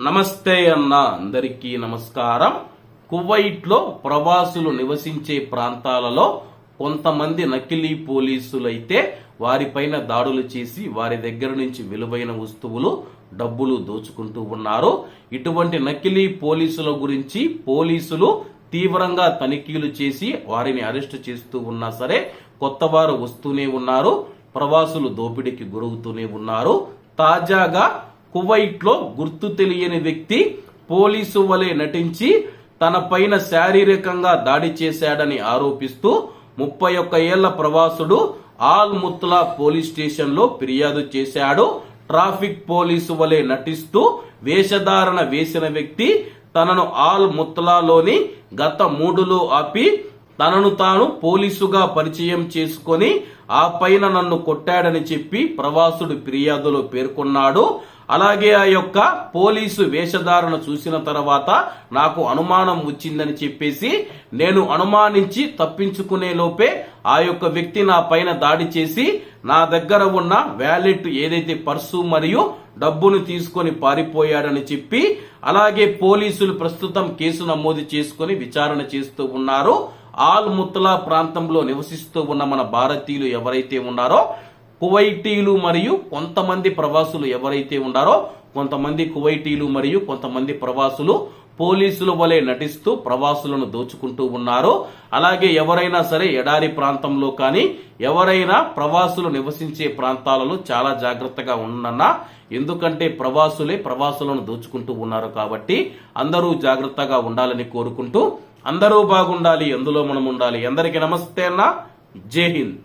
నమస్తే అన్న అందరికీ నమస్కారం. కువైట్లో ప్రవాసులు నివసించే ప్రాంతాలలో కొంతమంది నకిలీ పోలీసులైతే వారిపైన దాడులు చేసి వారి దగ్గర నుంచి విలువైన వస్తువులు డబ్బులు దోచుకుంటూ ఉన్నారు. ఇటువంటి నకిలీ పోలీసుల గురించి పోలీసులు తీవ్రంగా తనిఖీలు చేసి వారిని అరెస్ట్ చేస్తూ ఉన్నా సరే కొత్త వారు వస్తూనే ఉన్నారు. ప్రవాసులు దోపిడీకి గురవుతూనే ఉన్నారు. తాజాగా కువైట్లో గుర్తు తెలియని వ్యక్తి పోలీసు వలె నటించి తన పైన శారీరకంగా దాడి చేశాడని ఆరోపిస్తూ ముప్పై ఒక్క ఏళ్ళ ప్రవాసుడు ఆల్ ముత్లా పోలీస్ స్టేషన్లో ఫిర్యాదు చేశాడు. ట్రాఫిక్ పోలీసు వలె నటిస్తూ వేషధారణ వేసిన వ్యక్తి తనను ఆల్ ముత్లాలోని గత మూడులో ఆపి తనను తాను పోలీసుగా పరిచయం చేసుకొని ఆ పైన నన్ను కొట్టాడని చెప్పి ప్రవాసుడు ఫిర్యాదులో పేర్కొన్నాడు. అలాగే ఆ యొక్క పోలీసు వేషధారణ చూసిన తర్వాత నాకు అనుమానం వచ్చిందని చెప్పేసి నేను అనుమానించి తప్పించుకునే లోపే ఆ యొక్క వ్యక్తి నా పైన దాడి చేసి నా దగ్గర ఉన్న వ్యాలెట్ ఏదైతే పర్సు మరియు డబ్బును తీసుకొని పారిపోయాడని చెప్పి అలాగే పోలీసులు ప్రస్తుతం కేసు నమోదు చేసుకొని విచారణ చేస్తూ ఉన్నారు. ఆల్ ముత్తలా ప్రాంతంలో నివసిస్తూ ఉన్న మన భారతీయులు ఎవరైతే ఉన్నారో కువైటీలు మరియు కొంతమంది ప్రవాసులు ఎవరైతే ఉన్నారో కొంతమంది కువైటీలు మరియు కొంతమంది ప్రవాసులు పోలీసుల వలె నటిస్తూ ప్రవాసులను దోచుకుంటూ ఉన్నారు. అలాగే ఎవరైనా సరే ఎడారి ప్రాంతంలో కానీ ఎవరైనా ప్రవాసులు నివసించే ప్రాంతాలలో చాలా జాగ్రత్తగా ఉండన్న ఎందుకంటే ప్రవాసులే ప్రవాసులను దోచుకుంటూ ఉన్నారు కాబట్టి అందరూ జాగ్రత్తగా ఉండాలని కోరుకుంటూ అందరూ బాగుండాలి ఎందులో మనం ఉండాలి. అందరికీ నమస్తే అన్న. జై హింద్.